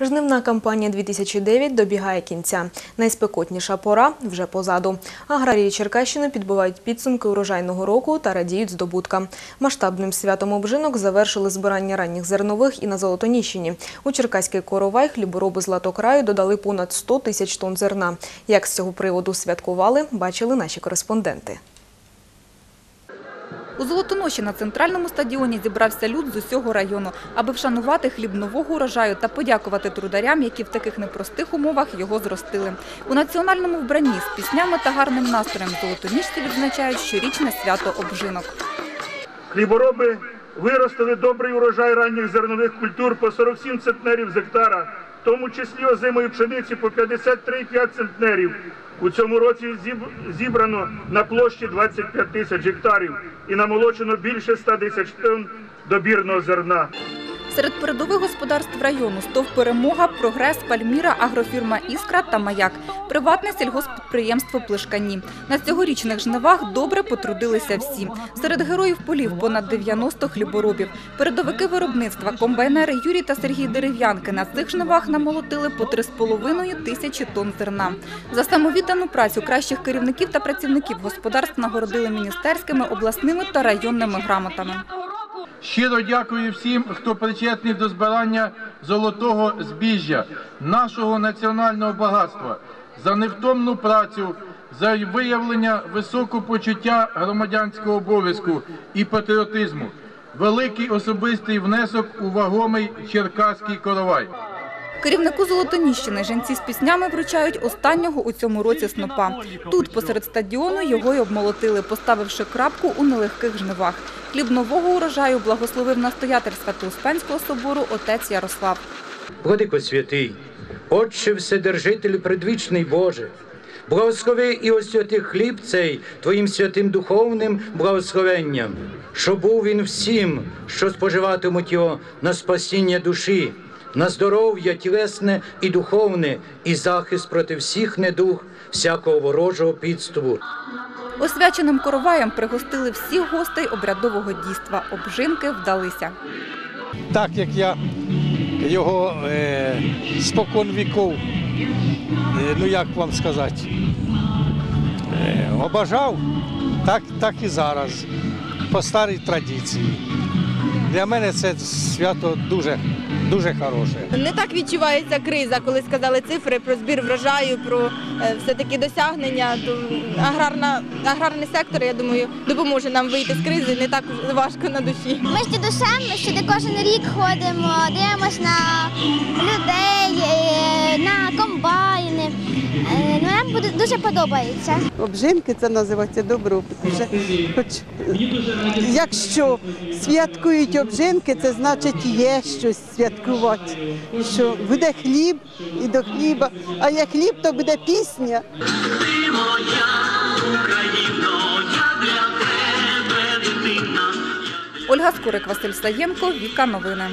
Жнивна кампанія 2009 добігає кінця. Найспекотніша пора вже позаду. Аграрії Черкащини підбивають підсумки урожайного року та радіють здобуткам. Масштабним святом обжинок завершили збирання ранніх зернових і на Золотоніщині. У Черкаський коровай хлібороби Златокраю додали понад 100 тисяч тонн зерна. Як з цього приводу святкували, бачили наші кореспонденти. У Золотоноші на центральному стадіоні зібрався люд з усього району, аби вшанувати хліб нового урожаю та подякувати трударям, які в таких непростих умовах його зростили. У національному вбранні з піснями та гарним настроєм золотоніжці відзначають щорічне свято обжинок. Хлібороби виростили добрий урожай ранніх зернових культур по 47 центнерів з гектара, тому числі озимої пшениці по 53,5 центнерів. У цьому році зібрано на площі 25 тисяч гектарів і намолочено більше 100 тисяч тонн добірного зерна. Серед передових господарств району стов перемога, прогрес, Пальміра, агрофірма Іскра та Маяк, приватне сільгосппідприємство Плешкані. На цьогорічних жнивах добре потрудилися всі. Серед героїв полів понад 90 хліборобів. Передовики виробництва, комбайнери Юрій та Сергій Дерев'янки на цих жнивах намолотили по 3,5 тисячі тонн зерна. За самовіддану працю кращих керівників та працівників господарств нагородили міністерськими, обласними та районними грамотами. Щиро дякую всім, хто причетний до збирання золотого збіжжя, нашого національного багатства, за невтомну працю, за виявлення високого почуття громадянського обов'язку і патріотизму. Великий особистий внесок у вагомий черкаський коровай. Керівнику Золотоніщини жінці з піснями вручають останнього у цьому році снопа. Тут, посеред стадіону, його й обмолотили, поставивши крапку у нелегких жнивах. Хліб нового урожаю благословив настоятель Свято-Успенського собору отець Ярослав. Владико святий, Отче Вседержителю предвічний Боже, благослови і освяти хліб цей Твоїм святим духовним благословенням, щоб був він всім, що споживатимуть його на спасіння душі, на здоров'я тілесне і духовне, і захист проти всіх недуг, всякого ворожого підступу. Освяченим короваєм пригостили всіх гостей обрядового дійства. Обжинки вдалися. так як я його е, спокон віков, е, ну як вам сказати, е, обажав, так, так і зараз, по старій традиції. Для мене це свято дуже, дуже хороше. Не так відчувається криза, коли сказали цифри про збір врожаю, про е, все-таки досягнення. То аграрна, аграрний сектор, я думаю, допоможе нам вийти з кризи не так важко на душі. Ми ж дідусем, ми сюди кожен рік ходимо, дивимось на людей, е, на комбайни. Е, Ну, нам буде- дуже подобається. Обжинки це називається добробут. Хоч якщо святкують обжинки, це значить є щось святкувати. Що буде хліб і до хліба, а як хліб, то буде пісня. Ольга Скорик, Василь Саєнко, Віка Новини.